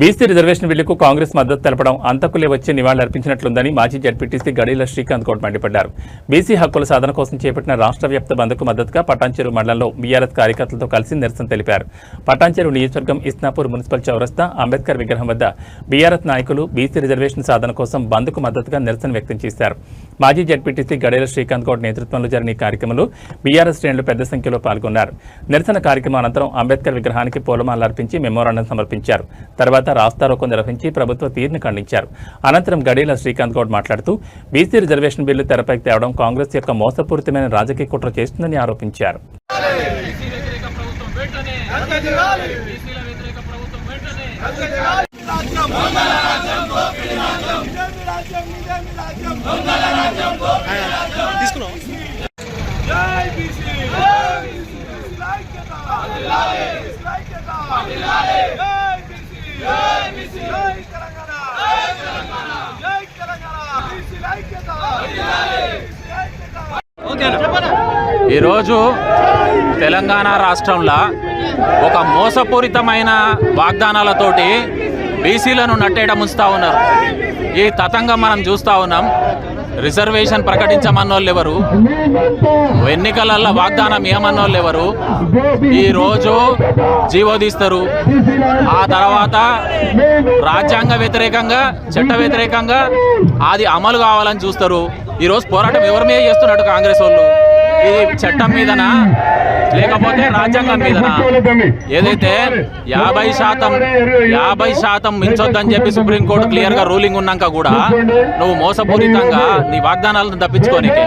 BC reservation బిల్లుకు కాంగ్రెస్ మద్దతు తెలపడం అంతకులే వచ్చి నివాళులర్పించినట్లుందని మాజీ జడ్పీటీసీ గడీల శ్రీకాంత్ గౌడ్ మండిపడ్డారు. బీసీ హక్కుల సాధన కోసం చేపట్టిన రాష్ట్ర వ్యాప్త బంద్కు మద్దతుగా పటాన్చెరు మండలంలో బీఆర్ఎస్ కార్యకర్తలతో కలిసి నిరసన తెలిపారు. పటాన్చెరు నియోజకవర్గం ఇస్నాపూర్ మున్సిపల్ చౌరస్తా అంబేద్కర్ విగ్రహం వద్ద బీఆర్ఎస్ నాయకులు బీసీ రిజర్వేషన్ సాధన కోసం బంద్కు మద్దతుగా నిరసన వ్యక్తం చేశారు. మాజీ జడ్పీటీసీ గడేల శ్రీకాంత్ గౌడ్ నేతృత్వంలో జరిగిన ఈ కార్యక్రమంలో బీఆర్ఎస్ శ్రేణులు పెద్ద సంఖ్యలో పాల్గొన్నారు. నిరసన కార్యక్రమం అనంతరం అంబేద్కర్ విగ్రహానికి పూలమాలలు అర్పించి మెమోరాండం సమర్పించారు. తర్వాత రాస్తారోకో నిర్వహించి ప్రభుత్వ తీరును ఖండించారు. అనంతరం గడీల శ్రీకాంత్ గౌడ్ మాట్లాడుతూ బీసీ రిజర్వేషన్ బిల్లు తెరపైకి తేవడం కాంగ్రెస్ యొక్క మోసపూరితమైన రాజకీయ కుట్ర చేస్తుందని ఆరోపించారు. ప్రభుత్వం ఈరోజు తెలంగాణ రాష్ట్రంలో ఒక మోసపూరితమైన వాగ్దానాలతోటి బీసీలను నట్టేయడం ఉంచుతా ఉన్నారు. ఈ తతంగం మనం చూస్తూ ఉన్నాం. రిజర్వేషన్ ప్రకటించమన్నోళ్ళు ఎవరు? ఎన్నికలలో వాగ్దానం ఏమన్నోళ్ళు ఎవరు? ఈరోజు జీవో తీస్తారు. ఆ తర్వాత రాజ్యాంగ వ్యతిరేకంగా చట్ట వ్యతిరేకంగా అది అమలు కావాలని చూస్తారు. ఈరోజు పోరాటం ఎవరి మీద చేస్తున్నట్టు కాంగ్రెస్ వాళ్ళు? ఈ చట్టం మీదనా? లేకపోతే రాజ్యాంగం మీద ఏదైతే యాభై శాతం యాభై శాతం మించొద్దని చెప్పి సుప్రీంకోర్టు క్లియర్గా రూలింగ్ ఉన్నాక కూడా నువ్వు మోసపూరితంగా నీ వాగ్దానాలను తప్పించుకోనికి.